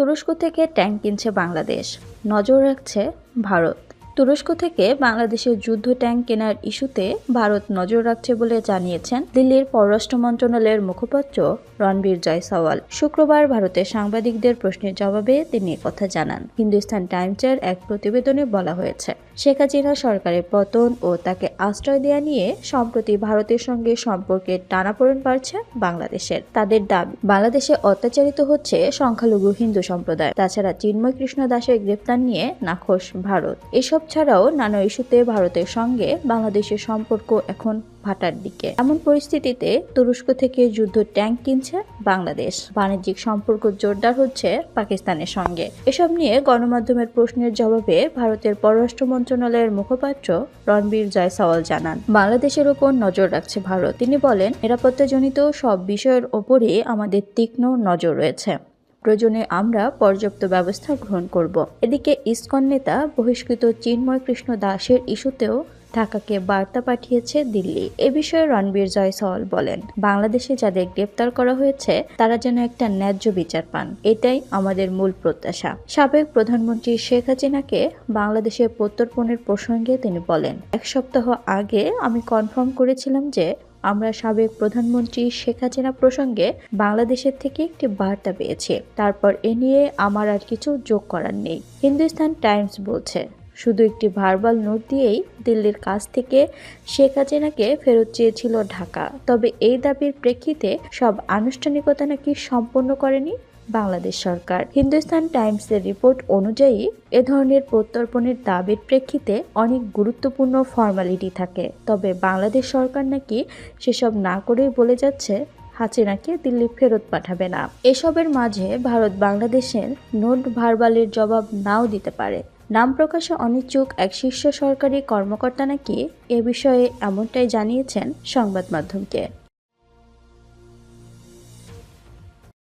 তুরস্ক থেকে ট্যাঙ্ক কিনছে বাংলাদেশ। নজর রাখছে ভারত। তুরস্ক থেকে বাংলাদেশের যুদ্ধ ট্যাঙ্ক কেনার ইস্যুতে ভারত নজর রাখছে বলে জানিয়েছেন দিল্লির পররাষ্ট্র মন্ত্রণালয়ের মুখপাত্র রণবীর জয়সওয়াল। শুক্রবার ভারতের সাংবাদিকদের প্রশ্নের জবাবে তিনি কথা জানান। হিন্দুস্তান টাইমসের এক প্রতিবেদনে বলা হয়েছে শেখ হাসিনা সরকারের পতন ও তাকে আশ্রয় দেওয়া নিয়ে সম্প্রতি ভারতের সঙ্গে সম্পর্কে টানাপোড়েন বাড়ছে বাংলাদেশের। তাদের দাবি, বাংলাদেশে অত্যাচারিত হচ্ছে সংখ্যালঘু হিন্দু সম্প্রদায়। তাছাড়া চিন্ময় কৃষ্ণ দাসের গ্রেপ্তার নিয়ে নাখোশ ভারত। এসব ছাড়াও নানা ইস্যুতে ভারতের সঙ্গে বাংলাদেশের সম্পর্ক এখন ভাটার দিকে। এমন পরিস্থিতিতে তুরস্ক থেকে যুদ্ধ ট্যাঙ্ক কিনছে বাংলাদেশ। বাণিজ্যিক সম্পর্ক জোরদার হচ্ছে পাকিস্তানের সঙ্গে। এসব নিয়ে গণমাধ্যমের প্রশ্নের জবাবে ভারতের পররাষ্ট্র মন্ত্রণালয়ের মুখপাত্র রণবীর জয়সওয়াল জানান, বাংলাদেশের ওপর নজর রাখছে ভারত। তিনি বলেন, নিরাপত্তাজনিত সব বিষয়ের ওপরই আমাদের তীক্ষ্ণ নজর রয়েছে। প্রয়োজনে আমরা পর্যাপ্ত ব্যবস্থা গ্রহণ করব। এদিকে ইসকন নেতা বহিষ্কৃত চিন্ময় কৃষ্ণ দাসের ইস্যুতেও ঢাকাকে বার্তা পাঠিয়েছে দিল্লি। এ বিষয়ে রণবীর জয়সওয়াল বলেন, বাংলাদেশে যাদের গ্রেপ্তার করা হয়েছে, তারা যেন একটা ন্যায্য বিচার পান। এটাই আমাদের মূল প্রত্যাশা। সাবেক প্রধানমন্ত্রী শেখ হাসিনাকে বাংলাদেশে প্রত্যর্পণের প্রসঙ্গে তিনি বলেন, এক সপ্তাহ আগে আমি কনফার্ম করেছিলাম যে আমরা সাবেক প্রধানমন্ত্রী শেখ হাসিনা প্রসঙ্গে বাংলাদেশের থেকে একটি বার্তা পেয়েছি। তারপর এ নিয়ে আমার আর কিছু যোগ করার নেই। হিন্দুস্তান টাইমস বলছে শুধু একটি ভার্বাল নোট দিয়েই দিল্লির কাছ থেকে শেখ হাসিনাকে ফেরত চেয়েছিল ঢাকা। তবে এই দাবির প্রেক্ষিতে সব আনুষ্ঠানিকতা নাকি সম্পন্ন করেনি বাংলাদেশ সরকার। হিন্দুস্তান টাইমসের রিপোর্ট অনুযায়ী এ ধরনের প্রত্যর্পণের দাবির প্রেক্ষিতে অনেক গুরুত্বপূর্ণ ফর্মালিটি থাকে। তবে বাংলাদেশ সরকার নাকি সেসব না করেই বলে যাচ্ছে হাসিনাকে দিল্লি ফেরত পাঠাবে না। এসবের মাঝে ভারত বাংলাদেশের নোট ভারবালের জবাব নাও দিতে পারে। নাম প্রকাশে অনিচ্ছুক এক শীর্ষ সরকারি কর্মকর্তা নাকি এ বিষয়ে এমনটাই জানিয়েছেন সংবাদ মাধ্যমকে।